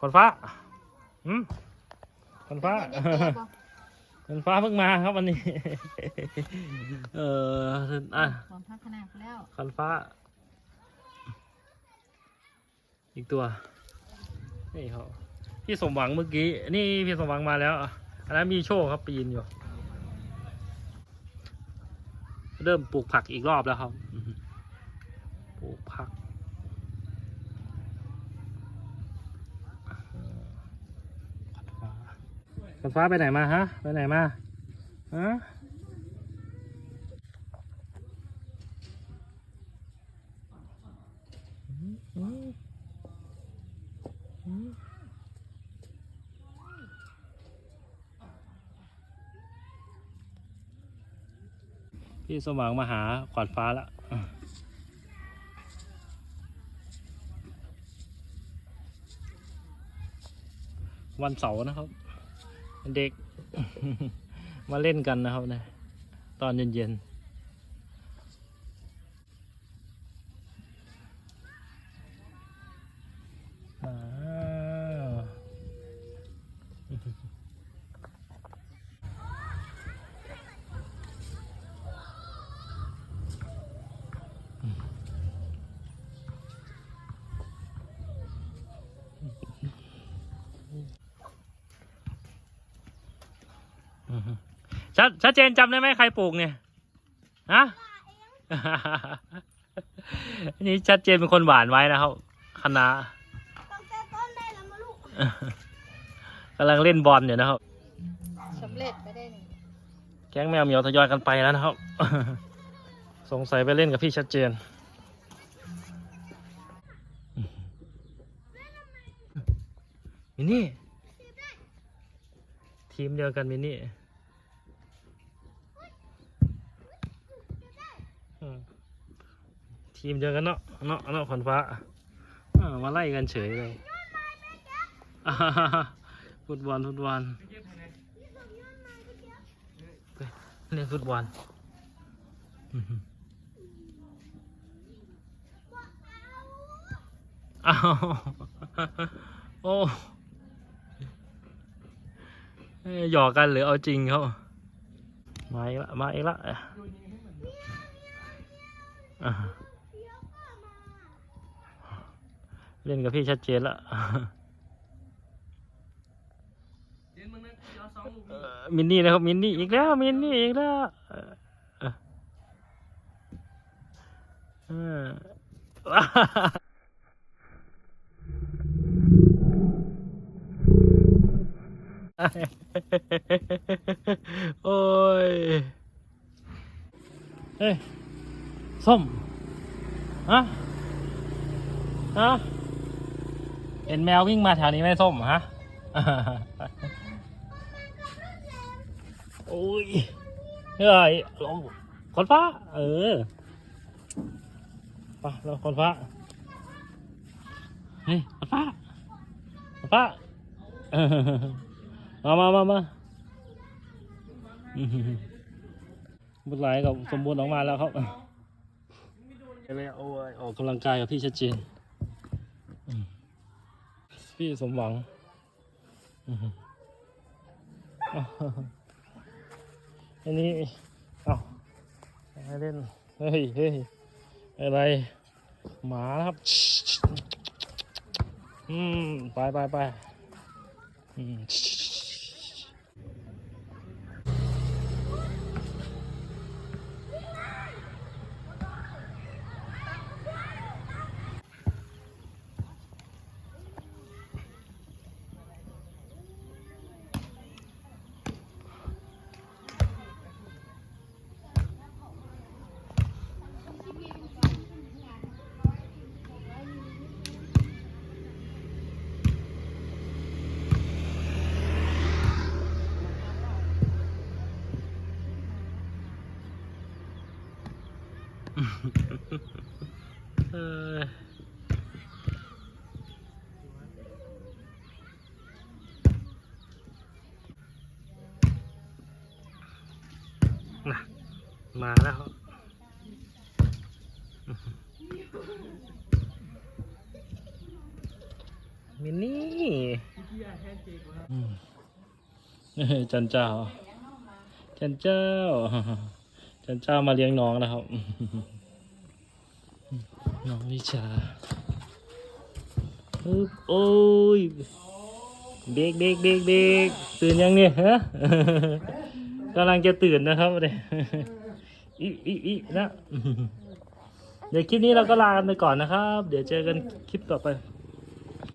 ขอนฟ้าหืมขอนฟ้าเด็กๆบอกขอนฟ้าเพิ่งมาครับวันนี้ เอออะของพัฒนาไปแล้วขอนฟ้า อีกตัว นี่เขาพี่สมหวังเมื่อกี้ นี่พี่สมหวังมาแล้ว อันนั้นมีโชคครับปีนอยู่ เริ่มปลูกผักอีกรอบแล้วครับอือฮึปลูกผักขอ นฟ้าไปไหนมาฮะ ไปไหนมาฮะพี่สมหวังมาหาขวานฟ้าล้ววันเสาร์นะครับ เด็ก มาเล่นกันนะครับนะ ตอนเย็นๆ ชัดชัดเจนจำได้ไหมใครปลูกเนี่ยฮะอันนี้ชัดเจนเป็นคนหวานไว้นะครับคณะต้องแต่ต้นได้แล้วมาลูกกำลังเล่นบอลอยู่นะครับสำเร็จไปได้หนึ่งแก๊งแมวเหมียวทยอยกันไปแล้วนะครับ สงสัยไปเล่นกับพี่ชัดเจน มินนี่ ทีมเดียวกันมินนี่ทีมเดียวกันเนาะเนาะเนาะขวัญฟ้าอมาไล่กันเฉยเลยฟุตบอลฟุตบอลเล่นฟุตบอลอ้าวโอ้ หยอกกันหรือเอาจริงเขามาอีกละมาอีกละอ่าเล่นกับพี่ชัดเจนละมินนี่นะครับมินนี่อีกแล้วมินนี่อีกแล้วอ่อเอ่อเอ่อ โอ้ย เฮ้ยส้มฮะฮะเห็นแมววิ่งมาแถวนี้ไหมส้มฮะ โอ้ยเฮ้ยลงคนฟ้า เออไปเราคนฟ้า เฮ้ยคนฟ้าคนฟ้า มามามามา บุญไหลกับสมบูรณ์ออกมาแล้วครับไปเลยโอ้ยออกกำลังกายกับพี่ชัดเจนอืมพี่สมหวังอื้อหืออ้าวอันนี้เอาให้เล่น เฮ้ยเฮ้ยอะไร หมานะครับ อืม ไปไปไปอืม เออน่ะมาแล้วมินนี่อืมเจันเจ้าจันเจ้า จันเจ้ามาเลี้ยงน้องนะครับ น้องวิชาโอ้ยเบรกเบรกเบรกเบรกตื่นยังเนี่ยฮะกำลังจะตื่นนะครับเดี๋ยอีอีอีนะ เดี๋ยวคลิปนี้เราก็ลากันไปก่อนนะครับ เดี๋ยวเจอกันคลิปต่อไป